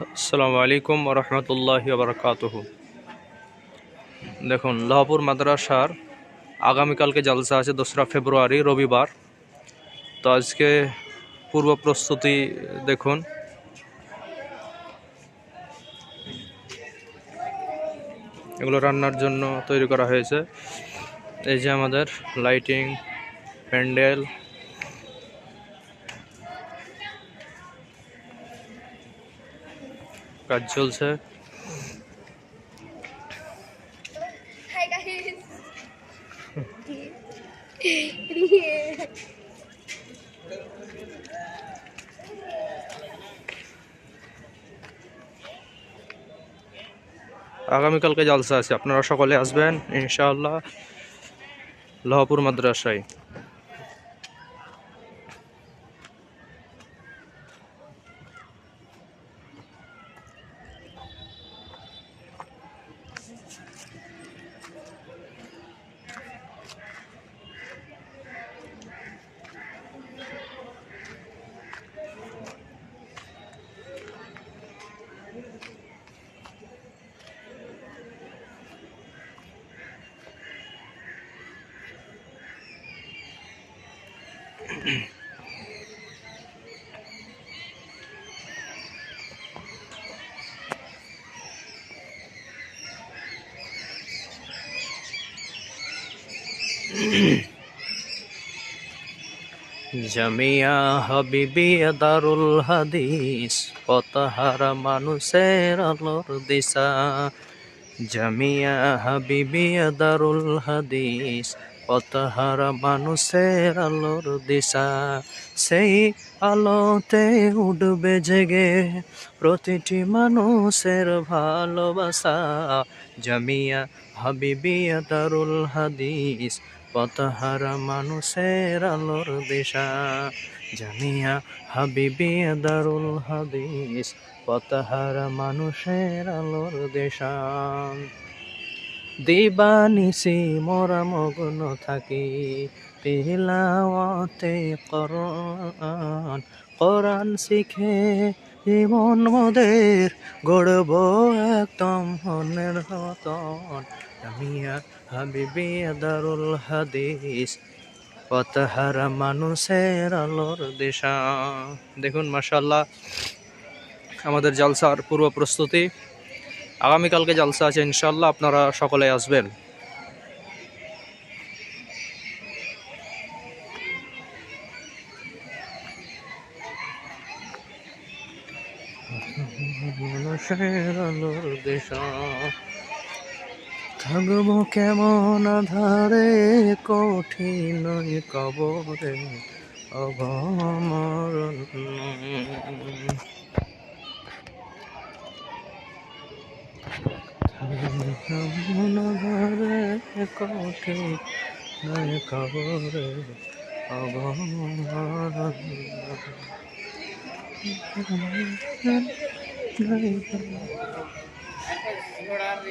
আসসালামু আলাইকুম রহমতুল্লাহ বারকাতুহ। দেখুন, লাহপুর মাদ্রাসার আগামীকালকে জালসা আছে দোসরা ফেব্রুয়ারি, রবিবার। তো আজকে পূর্ব প্রস্তুতি, দেখুন। এগুলো রান্নার জন্য তৈরি করা হয়েছে। এই যে আমাদের লাইটিং প্যান্ডেল কাজ চলছে. আগামীকালকে জালসা আছে আপনারা সকলে আসবেন ইনশাআল্লাহ। লহপুর মাদ্রাসায়। জামিয়া হাবিবিয়া দারুল হাদিস পতাহারা মানুষের আলোর দিশা। জামিয়া হাবিবিয়া দারুল হাদিস পতাহারা মানুষের আলোর দিশা, সেই আলোতে উঠবে জেগে প্রতিটি মানুষের ভালোবাসা। জামিয়া হাবিবিয়া দারুল হাদিস পতাহারা মানুষের আলোর দিশা। জামিয়া হাবিবিয়া দারুল হাদিস পতাহারা মানুষের আলোর দিশা। দিবানিসি মোরা মগ্ন থাকি পিলাওয়াতে করন কোরআন শিখে জীবন মোদের গড়ব একদম মনের মতন। জামিয়া হাবিবিয়া দারুল হাদিস পতাহারা মানুষের আলোর দিশা। দেখুন মাসাল্লাহ আমাদের জলসার পূর্ব প্রস্তুতি আগামীকালকে জালসা আছে ইনশাল্লাহ আপনারা সকলে আসবেন। থাকব কেমন আধারে কঠিন কবরে অবমরণ আধারে কঠিন কবরে অবমরণ